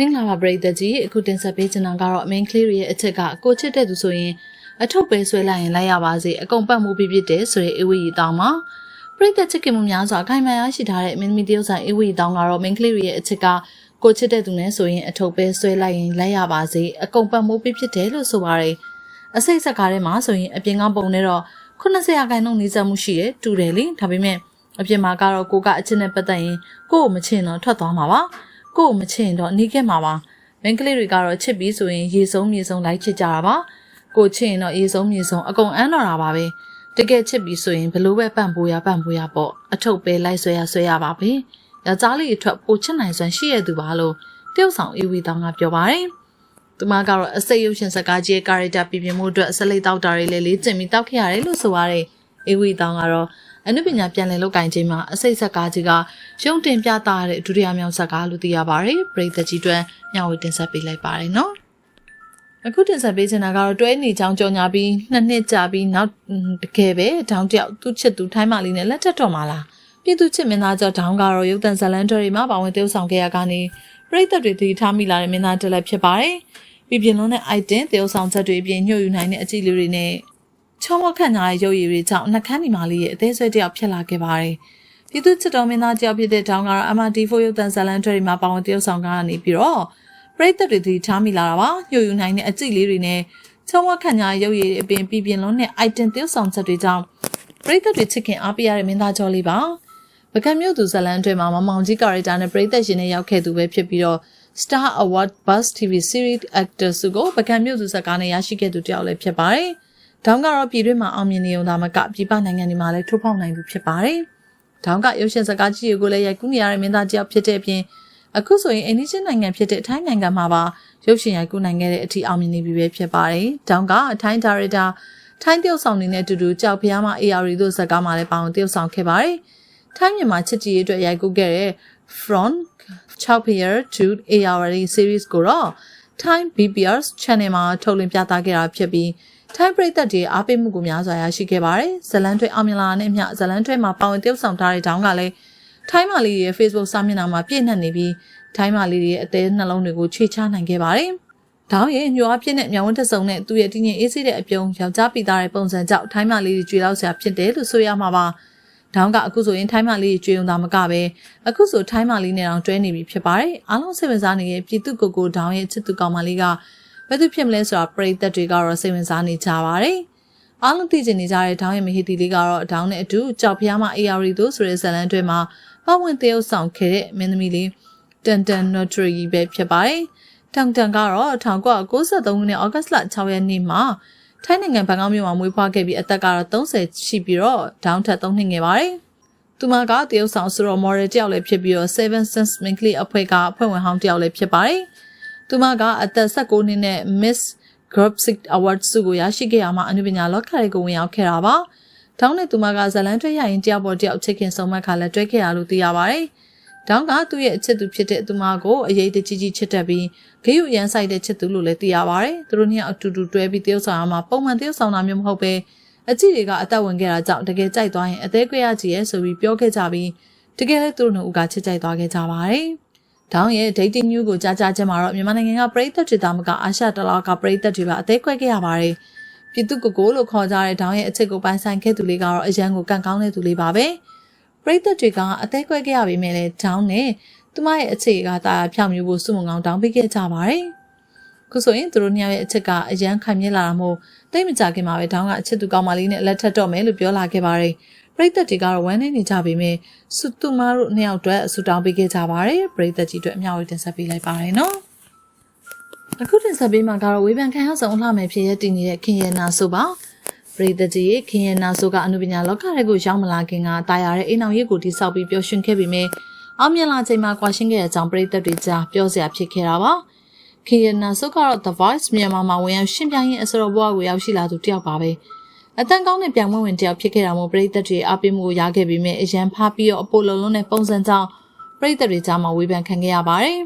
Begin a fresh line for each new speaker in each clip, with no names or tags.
မင်္ဂလာပါပရိသတ်ကြီးအခုတင်ဆက်ပေးချင်တာကတော့ main ကလေးတွေရဲ့အချက်ကကိုချစ်တဲ့သူဆိုရင်အထုပ်ပဲဆွဲလိုက်ရင်လိုက်ရပါစေအကုန်ပတ်မှုပြဖြစ်တယ်ဆိုတဲ့အေဝီရီတောင်းမှာပရိသတ်ချစ်ခင်မှုများစွာခိုင်မာရရှိထားတဲ့မင်းသမီးတယောက်ဆိုင်အေဝီရီတောင်းကတော့ main ကလေးတွေရဲ့အချက်ကကိုချစ်တဲ့သူနဲ့ဆိုရင်အထုပ်ပဲဆွဲလိုက်ရင်လိုက်ရပါစေအကုန်ပတ်မှုပြဖြစ်တယ်လို့ဆိုပါတယ်အစိတ်ဆက်ကားထဲမှာဆိုရင်အပြင်ကပုံနဲ့တော့90ရာခိုင်နှုန်းနီးစပ်မှုရှိတယ်တူတယ်လေဒါပေမဲ့အပြင်မှာကတော့ကိုကအချစ်နဲ့ပတ်သက်ရင်ကို့ကိုမချင်တော့ထွက်သွားမှာပါ ကို့ကိုမချင်တော့နေခဲ့မှာပါမင်းကလေးတွေကတော့ချစ်ပြီးဆိုရင်ရေဆုံးမြေဆုံးလိုက်ချစ်ကြတာပါကိုချစ်ရင်တော့ရေဆုံးမြေဆုံးအကုန်အမ်းတော်တာပါပဲတကယ်ချစ်ပြီးဆိုရင်ဘလို့ပဲပန့်ပိုးရပန့်ပိုးရပေါ့အထုပ်ပဲလိုက်ဆွဲရဆွဲရပါပဲယောက်ျားလေးအထွက်ပိုချစ်နိုင်စွမ်းရှိရသူပါလို့တယောက်ဆောင်အေဝီတောင်းကပြောပါတယ်သူမကတော့အစိတ်ရုပ်ရှင်စကားကြီးရဲ့ character ပြပြမှုအတွက်ဆက်လက်တောက်တာတွေလည်းလေးကျင်ပြီးတောက်ခဲ့ရတယ်လို့ဆိုပါတယ်အေဝီတောင်းကတော့ အနုပညာပြန်လည်လုပ်ကင်ခြင်းမှာအစိတ်ဆက်ကားကြီးကရုံတင်ပြတာတဲ့ဒုတိယမြောက်ဇာတ်ကားလို့သိရပါတယ်ပရိသတ်ကြီးတွင်မျှဝေတင်ဆက်ပေးလိုက်ပါတယ်နော်အခုတင်ဆက်ပေးချင်တာကတော့တွဲနေချောင်းကြော်ညာပြီးနှစ်နှစ်ကြာပြီးနောက်တကယ်ပဲတောင်းတယောက်သူ့ချစ်သူထိုင်းမလေးနဲ့လက်ထပ်တော်မှာလားပြည်သူချစ်မင်းသားကျော်တောင်းကတော့ရုပ်တံဇလန်တွေမှာပါဝင်တည်ဆောင်ခဲ့ရကနေပရိသတ်တွေတည်ထားမိလာတဲ့မင်းသားတစ်လက်ဖြစ်ပါတယ်ပြည်ပြင်းလုံးတဲ့ item တည်ဆောင်ချက်တွေအပြင်ညှို့ယူနိုင်တဲ့အကြည့်လေးတွေနဲ့ ချောမခန့်ညာရဲ့ရုပ်ရည်တွေကြောင့်နှကန်းဒီမာလေးရဲ့အသေးဆွဲတယောက်ဖြစ်လာခဲ့ပါတယ်။ပြည်သူချစ်တော်မင်းသားတယောက်ဖြစ်တဲ့တောင်းကတော့ MRT4 ရုပ်သံဇလန်တွေမှာပါဝင်တရုပ်ဆောင်ကားကနေပြီးတော့ပရိသတ်တွေဒီထားမိလာတာပါ။ညှို့ယူနိုင်တဲ့အကြည့်လေးတွေနဲ့ချောမခန့်ညာရုပ်ရည်အပြင်ပြည်ပြင်းလုံးတဲ့ item တရုပ်ဆောင်ချက်တွေကြောင့်ပရိသတ်တွေချစ်ခင်အားပေးရတဲ့မင်းသားကျော်လေးပါ။ပကံမြို့သူဇလန်တွေမှာမမောင်ကြီးကာရီတာနဲ့ပရိသတ်ရှင်နဲ့ရောက်ခဲ့သူပဲဖြစ်ပြီးတော့ Star Award Buzz TV Series Actor စုကိုပကံမြို့သူဇာတ်ကားနဲ့ရရှိခဲ့သူတယောက်လည်းဖြစ်ပါတယ်။ ဒေါင်းကတော့ပြည်တွင်းမှာအောင်မြင်နေုံသာမကပြည်ပနိုင်ငံတွေမှာလည်းထိုးဖောက်နိုင်သူဖြစ်ပါတယ်။ဒေါင်းကရုပ်ရှင်ဇာတ်ကားကြီးတွေကိုလည်းရိုက်ကူးနေရတဲ့မင်းသားတယောက်ဖြစ်တဲ့အပြင်အခုဆိုရင်အိန္ဒိယနိုင်ငံဖြစ်တဲ့ထိုင်းနိုင်ငံမှာပါရုပ်ရှင်ရိုက်ကူးနိုင်ခဲ့တဲ့အထိအောင်မြင်နေပြီပဲဖြစ်ပါတယ်။ဒေါင်းကထိုင်းဒါရိုက်တာထိုင်းတယောက်ဆောင်နေတဲ့အတူတူကြောက်ဖျားမ AR တို့ဇာတ်ကားမှာလည်းပါဝင်တယောက်ဆောင်ခဲ့ပါတယ်။ထိုင်းမြန်မာချစ်ကြည်ရေးအတွက်ရိုက်ကူးခဲ့တဲ့ Front 6 Year to ARD series ကိုတော့ Time BPR's channel မှာထုတ်လွှင့်ပြသခဲ့တာဖြစ်ပြီး Time ပရိသတ်တွေအားပေးမှုကိုများစွာရရှိခဲ့ပါတယ်။ဇလန်ထွဲအောင်မြင်လာတဲ့မြဇလန်ထွဲမှာပါဝင်တယောက်ဆောင်ထားတဲ့တောင်းကလည်း Time မာလီရဲ့ Facebook စာမျက်နှာမှာပြည့်နှက်နေပြီး Time မာလီရဲ့အသေးနှလုံးတွေကိုခြေချနိုင်ခဲ့ပါတယ်။ဒေါင်းရဲ့ညှိုအားပြည့်နဲ့မြောင်ဝန်းတစုံနဲ့သူ့ရဲ့တင်းငင်အေးစေးတဲ့အပြုံးယောက်ျားပိသားတဲ့ပုံစံကြောင့် Time မာလီတွေကြွေလောက်စရာဖြစ်တယ်လို့ဆိုရမှာပါ။ဒေါင်းကအခုဆိုရင်ထိုင်းမလေးကျွေးုံသာမကပဲအခုဆိုထိုင်းမလေးနဲ့တောင်တွဲနေပြီဖြစ်ပါတယ်အားလုံးစိတ်ဝင်စားနေတဲ့ပြည်သူကိုကိုဒေါင်းရဲ့ချစ်သူကောင်မလေးက ဘယ်သူဖြစ်မလဲဆိုတာပရိသတ်တွေကတော့စိတ်ဝင်စားနေကြပါတယ်အားလုံးသိချင်နေကြတဲ့ဒေါင်းရဲ့မဟီတီလေးကတော့ဒေါင်းနဲ့အတူကြောက်ဖျားမ AR တို့ဆိုတဲ့ဇာတ်လမ်းတွေမှာပဝင်သရုပ်ဆောင်ခဲ့တဲ့မင်းသမီးလေးတန်တန်နော်ထရီပဲဖြစ်ပါတယ်တန်တန်ကတော့1993ခုနှစ်ဩဂတ်လ6ရက်နေ့မှာထိုင်းနိုင်ငံဘန်ကောက်မြို့မှာမွေးဖွားခဲ့ပြီးအသက်ကတော့30ရှိပြီးတော့ဒေါင်းထက်3နှစ်ငယ်ပါတယ်။သူမကတရုတ်ဆောင်ဆိုတော့ model တယောက်လည်းဖြစ်ပြီးတော့ Seven Sense Minkley အဖွဲ့ကအဖွဲ့ဝင်ဟောင်းတယောက်လည်းဖြစ်ပါတယ်။ သူမကအသက်16နှစ်နဲ့ Miss Grapsic Award ဆုကိုရရှိခဲ့ရမှာအနုပညာလောကတွေကိုဝင်ရောက်ခဲ့တာပါ။ဒေါင်းနဲ့သူမကဇလန်တွဲရရင်တယောက်ပေါ်တယောက်ချစ်ခင်ဆုံးမခါလည်းတွဲခဲ့ရလို့သိရပါတယ်။ဒေါင်းကသူ့ရဲ့အချစ်သူဖြစ်တဲ့သူမကိုအရေးတကြီးကြီးချစ်တတ်ပြီးဂေယုရန်ဆိုင်တဲ့ချစ်သူလို့လည်းသိရပါတယ်။သူတို့နှစ်ယောက်အတူတူတွဲပြီးတယောက်ဆောင်ရမှာပုံမှန်တယောက်ဆောင်တာမျိုးမဟုတ်ပဲအကြည့်တွေကအသက်ဝင်ခဲ့တာကြောင့်တကယ်ကြိုက်သွားရင်အသေးကွဲရကြည့်ရဲဆိုပြီးပြောခဲ့ကြပြီးတကယ်လည်းသူတို့နှစ်ဦးကချစ်ကြိုက်သွားခဲ့ကြပါတယ်။ ဒေါင်းရဲ့ dating news ကိုကြားကြားချင်းမှာတော့မြန်မာနိုင်ငံကပရိသတ်တွေသားမကအာရှတလောကပရိသတ်တွေပါအသေးကွဲခဲ့ရပါတယ်။ပြည်သူကိုကိုလို့ခေါ်ကြတဲ့ဒေါင်းရဲ့အချစ်ကိုပိုင်ဆိုင်ခဲ့သူလေးကတော့အရန်ကိုကန်ကောင်းတဲ့သူလေးပါပဲ။ပရိသတ်တွေကအသေးကွဲခဲ့ရပေမဲ့လည်းဒေါင်းနဲ့သူမရဲ့အခြေကတာဖြောင်မျိုးဖို့စုမုံကောင်းတောင်းပေးခဲ့ကြပါတယ်။ခုဆိုရင်သူတို့နှစ်ယောက်ရဲ့အချက်ကအရန်ခိုင်မြဲလာတာမို့တိတ်မကြခင်မှာပဲဒေါင်းကအချက်သူကောင်းမလေးနဲ့လက်ထပ်တော့မယ်လို့ပြောလာခဲ့ပါတယ်။ ပရိသတ်တွေကတော့ဝမ်းနေနေကြပေမဲ့စုသူမတို့နှစ်ယောက်အတွက်ဆူတောင်းပေးခဲ့ကြပါတယ်။ပရိသတ်ကြီးတို့အများကြီးတင်ဆက်ပေးလိုက်ပါတယ်နော်။အခုတင်ဆက်ပေးမှာကတော့ဝေဖန်ခံရဆုံးအလှမယ်ဖြစ်ရတည်နေတဲ့ခင်ရနာဆိုပါပရိသတ်ကြီးခင်ရနာဆိုကအနုပညာလောကတွေကိုရောက်မလာခင်ကတာယာတဲ့အိမ်အောင်ရိပ်ကိုတိစောက်ပြီးပျော်ရွှင်ခဲ့ပေမဲ့အောင်မြင်လာချိန်မှာကွာရှင်းခဲ့တဲ့အကြောင်းပရိသတ်တွေကြားပြောစရာဖြစ်ခဲ့တာပါခင်ရနာဆုကတော့ The Voice မြန်မာမှာဝင်ရောက်ရှင်းပြရင်းအစတော်ဘွားကိုရောက်ရှိလာသူတယောက်ပါပဲ အတန်ကောင်းတဲ့ပြန်ဝင်ဝင်တယောက်ဖြစ်ခဲ့တာမို့ပရိသတ်တွေအားပေးမှုကိုရခဲ့ပြီးမြဲအရန်ဖားပြီးတော့အပိုလုံးလုံးနဲ့ပုံစံကြောင့်ပရိသတ်တွေကြားမှာဝေဖန်ခံခဲ့ရပါတယ်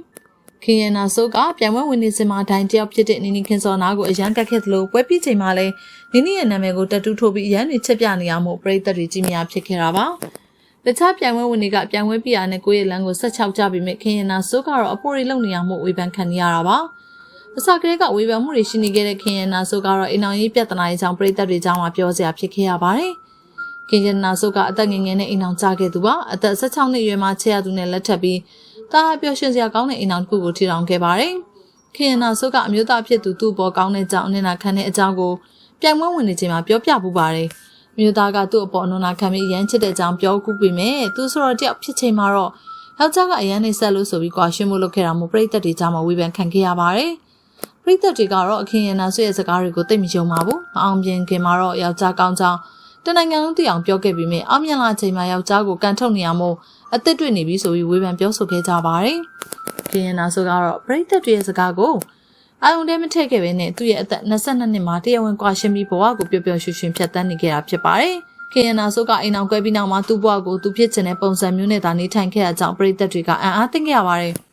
ခင်ရနာဆုကပြန်ဝင်ဝင်နေစင်မှာဒိုင်တယောက်ဖြစ်တဲ့နီနီခင်စောနာကိုအရန်တက်ခဲ့သလိုပွဲပြီးချိန်မှာလည်းနီနီရဲ့နာမည်ကိုတက်တူးထိုးပြီးအရန်တွေချက်ပြနေရမှုပရိသတ်တွေကြီးများဖြစ်ခဲ့တာပါတခြားပြိုင်ပွဲဝင်တွေကပြိုင်ပွဲပြရနဲ့ကိုယ့်ရဲ့လမ်းကိုဆက်ချောက်ကြပြီးမြခင်ရင်နာဆိုးကတော့အပေါ်ရီလုံနေအောင်မို့ဝေဖန်ခံနေရတာပါ အစကတည်းကဝေဖန်မှုတွေရှိနေခဲ့တဲ့ခင်ရင်နာဆိုးကတော့အိမ်အောင်ရေးပြဿနာတွေကြောင့်ပြည်သက်တွေကြောင့်မှပြောစရာဖြစ်ခဲ့ရပါတယ်ခင်ရင်နာဆိုးကအသက်ငယ်ငယ်နဲ့အိမ်အောင်ကြခဲ့သူပါအသက်16နှစ်အရွယ်မှာချဲရသူနဲ့လက်ထပ်ပြီးတာပျော်ရွှင်စရာကောင်းတဲ့အိမ်အောင်တစ်ခုကိုထီထောင်ခဲ့ပါတယ်ခင်ရင်နာဆိုးကအမျိုးသားဖြစ်သူသူ့ဘောကောင်းတဲ့ကြောင့်အနစ်နာခံတဲ့အကြောင်းကိုပြိုင်ပွဲဝင်နေချိန်မှာပြောပြပူပါတယ်မြို့သားကသူ့အပေါ်အနုနာခံပြီးရမ်းချစ်တဲ့အကြောင်းပြောကူပေမဲ့သူဆိုတော့တယောက်ဖြစ်ချိန်မှာတော့ယောက်ျားကအရန်နေဆက်လို့ဆိုပြီးကွာရှင်းမှုလုပ်ခဲ့တာမို့ပြိသက်တွေကြားမှာဝေဖန်ခံခဲ့ရပါတယ်။ ပြိသက်တွေကတော့အခင်းရနာဆွေရဲ့စကားတွေကိုသိမယုံပါဘူး။မအောင်ပြင်ခင်မှာတော့ယောက်ျားကောင်းကြောင်းတနင်္ဂနွေလုံးသိအောင်ပြောခဲ့ပြီးမြင်အောင်မြင်လာချိန်မှာယောက်ျားကိုကန်ထုတ်နေရမို့အသက်တွေ့နေပြီဆိုပြီးဝေဖန်ပြောဆိုခဲ့ကြပါတယ်။ခင်ရနာဆိုကတော့ပြိသက်တွေရဲ့စကားကိုအာယုန်တဲမထည့်ခဲ့ပဲနဲ့သူ့ရဲ့အသက်22နှစ်မှာတရားဝင်ကွာရှင်းပြီးဘဝကိုပျော်ပျော်ရွှင်ရွှင်ဖြတ်သန်းနေခဲ့တာဖြစ်ပါတယ်။ခင်ယနာဆိုကအိမ်အောင်ကွဲပြီးနောက်မှာသူ့ဘဝကိုသူဖြစ်ချင်တဲ့ပုံစံမျိုးနဲ့သာနေထိုင်ခဲ့တဲ့အကြောင်းပြည်သက်တွေကအံ့အားသင့်ခဲ့ရပါတယ်။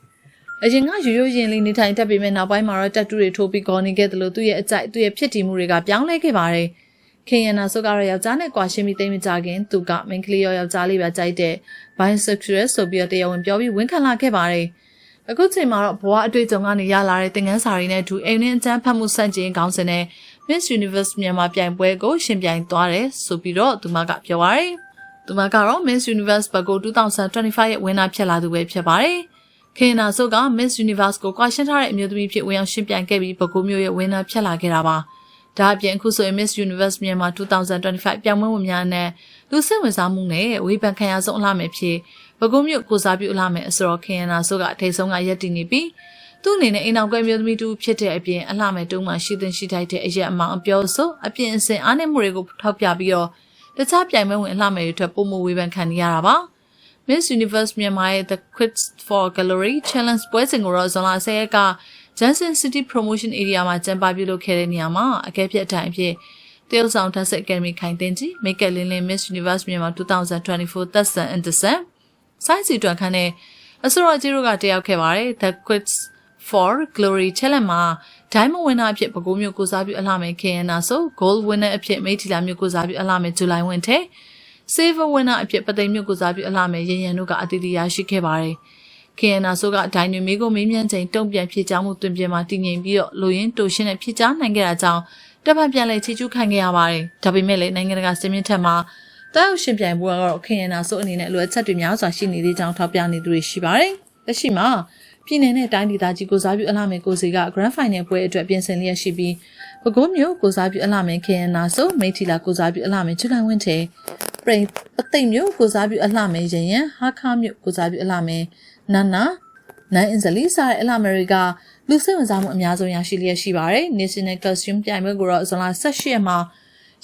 အရင်ကရိုးရိုးရင်လေးနေထိုင်တတ်ပေမဲ့နောက်ပိုင်းမှာတော့တက်တူတွေထိုးပြီးကောနေခဲ့တယ်လို့သူ့ရဲ့အကြိုက်သူ့ရဲ့ဖြစ်တည်မှုတွေကပြောင်းလဲခဲ့ပါတယ်။ခင်ယနာဆိုကတော့ယောက်ျားနဲ့ကွာရှင်းပြီးတိတ်မကြခင်သူကမိန်းကလေးရောယောက်ျားလေးပဲကြိုက်တဲ့ bisexual ဆိုပြီးတော့တရားဝင်ပြောပြီးဝန်ခံလာခဲ့ပါတယ်။အခုချိန်မှာတော့ဘဝအတွေ့အကြုံကနေရလာတဲ့သင်ခန်းစာတွေနဲ့အတူအိမ်နဲ့အကျန်းဖတ်မှုစန့်ကျင်ခေါင်းစဉ်နဲ့ Miss Universe မြန်မာပြိုင်ပွဲကိုရှင်ပြိုင်သွားတယ်ဆိုပြီးတော့သူမကပြောပါရယ်။သူမကတော့ Miss Universe ဘက်ကို2025ရဲ့ဝင်းနာဖြစ်လာသူပဲဖြစ်ပါတယ်။ ခင်နာဆိုက Miss Universe ကိုကွာရှင်းထားတဲ့အမျိုးသမီးဖြစ်ဝင်အောင်ရှင်ပြိုင်ခဲ့ပြီးဘကိုမျိုးရဲ့ဝင်းနာဖြစ်လာခဲ့တာပါ။ဒါအပြင်အခုဆိုရင် Miss Universe မြန်မာ2025ပြိုင်ပွဲဝင်များနဲ့လူစိတ်ဝင်စားမှုနဲ့ဝေဖန်ခံရဆုံးအလှမယ်ဖြစ်ဘကိုမျိုးကိုစားပြုအလှမယ်အစောခင်နာဆိုကအထိတ်ဆုံးကရက်တည်နေပြီးသူ့အနေနဲ့အိမ်အောင်ကွဲမျိုးသမီးတူဖြစ်တဲ့အပြင်အလှမဲ့တုံးမှရှိသင့်ရှိထိုက်တဲ့အရက်အမောင်အပြောဆိုအပြင်အစင်အားနည်းမှုတွေကိုထောက်ပြပြီးတော့တခြားပြိုင်ပွဲဝင်အလှမဲ့တွေအတွက်ပုံမဝေဖန်ခံနေရတာပါ Miss Universe မြန်မာရဲ့ The Quits for Gallery Challenge ပွဲစဉ်ကိုတော့ဇွန်လ10ရက်က Johnson City Promotion Area မှာကျင်းပပြုလုပ်ခဲ့တဲ့နေရာမှာအကဲဖြတ်အတိုင်းအဖြစ်တရုတ်ဆောင် Dance Academy ခိုင်တင်ကြီး Make Up လင်းလင်း Miss Universe မြန်မာ2024သက်ဆန် Anderson စိုင်းစီတွန်ခန်းနဲ့အစိုးရကြီးတို့ကတယောက်ခဲ့ပါတယ် The Quits for Glory Challenge မှာ Diamond Winner အဖြစ်ပဲခူးမျိုးကိုစားပြုအလှမယ်ခင်ရနာဆို Gold Winner အဖြစ်မိထီလာမျိုးကိုစားပြုအလှမယ်ဇူလိုင်ဝင်ထဲ Silver Winner အဖြစ်ပသိမ်မျိုးကိုစားပြုအလှမယ်ရရင်ရန်တို့ကအတီးတီရရှိခဲ့ပါတယ်ခင်ရနာဆိုကဒိုင်နမီကိုမေးမြန်းချိန်တုံ့ပြန်ဖြေကြားမှုတွင်ပြင်မှာတည်ငြိမ်ပြီးတော့လူရင်းတိုရှင်းနဲ့ဖြေကြားနိုင်ခဲ့တာကြောင့်တပ်ဖက်ပြန်လဲချီကျူးခံခဲ့ရပါတယ်ဒါပေမဲ့လည်းနိုင်ငံတကာစင်မြင့်ထက်မှာတောက်ရှင်ပြိုင်ပွဲကတော့ခင်ရနာဆိုအနေနဲ့လိုအပ်ချက်တွေများစွာရှိနေသေးကြောင်းထောက်ပြနေသူတွေရှိပါတယ်လက်ရှိမှာပြည်내နဲ့တိုင်းဒေသကြီးကိုစားပြုအလှမယ်ကိုစီက Grand Final ပွဲအတွက်ပြင်ဆင်လျက်ရှိပြီးပဲခူးမြို့ကိုစားပြုအလှမယ်ခင်ရနာဆိုမိထီလာကိုစားပြုအလှမယ်ချူလိုင်ဝင်း တဲ့ပြိပသိမ်မြို့ကိုစားပြုအလှမယ်ရင်ရန်ဟာခါမြို့ကိုစားပြုအလှမယ်နာနာနိုင်အင်ဇလီစားတဲ့အလှမယ်တွေကလူစိတ်ဝင်စားမှုအများဆုံးရရှိလျက်ရှိပါတယ် National Costume ပြိုင်ပွဲကိုတော့ဇွန်လ18ရက်မှာ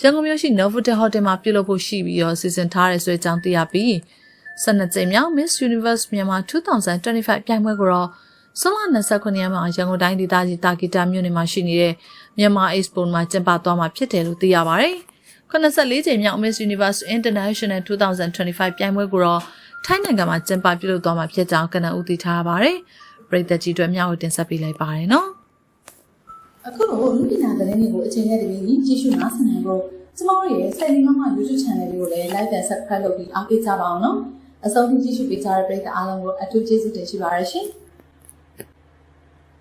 ရန်ကုန်မြို့ရှိ Novotel Hotel မှာပြုလုပ်ဖို့ရှိပြီးတော့စီစဉ်ထားတဲ့ဆွဲကြောင်းသိရပြီး12ကြိမ်မြောက် Miss Universe မြန်မာ2025ပြိုင်ပွဲကိုတော့ဆွလ29ရက်မှာရန်ကုန်တိုင်းဒေသကြီးတာဂီတာမြို့နယ်မှာရှိနေတဲ့မြန်မာ Expo မှာကျင်းပသွားမှာဖြစ်တယ်လို့သိရပါတယ်။ 84ကြိမ်မြောက် Miss Universe International 2025ပြိုင်ပွဲကိုတော့ထိုင်းနိုင်ငံမှာကျင်းပပြုလုပ်သွားမှာဖြစ်ကြောင်းကနဦးသိထားပါတယ်။ပြည်သက်ကြီးတို့မျှဝေတင်ဆက်ပေးလိုက်ပါတယ်နော်။
အခုလိုလူပညာသတင်းတွေကိုအချိန်နဲ့တပြေးညီကြည့်ရှုနားဆင်နိုင်ဖို့ကျမတို့ရဲ့စိုက်လီမမ YouTube Channel လေးကိုလည်း Like and Subscribe လုပ်ပြီးအားပေးကြပါအောင်နော်အဆုံးထိကြည့်ရှုပေးကြတဲ့ပရိသတ်အားလုံးကိုအထူးကျေးဇူးတင်ရှိပါရရှင်။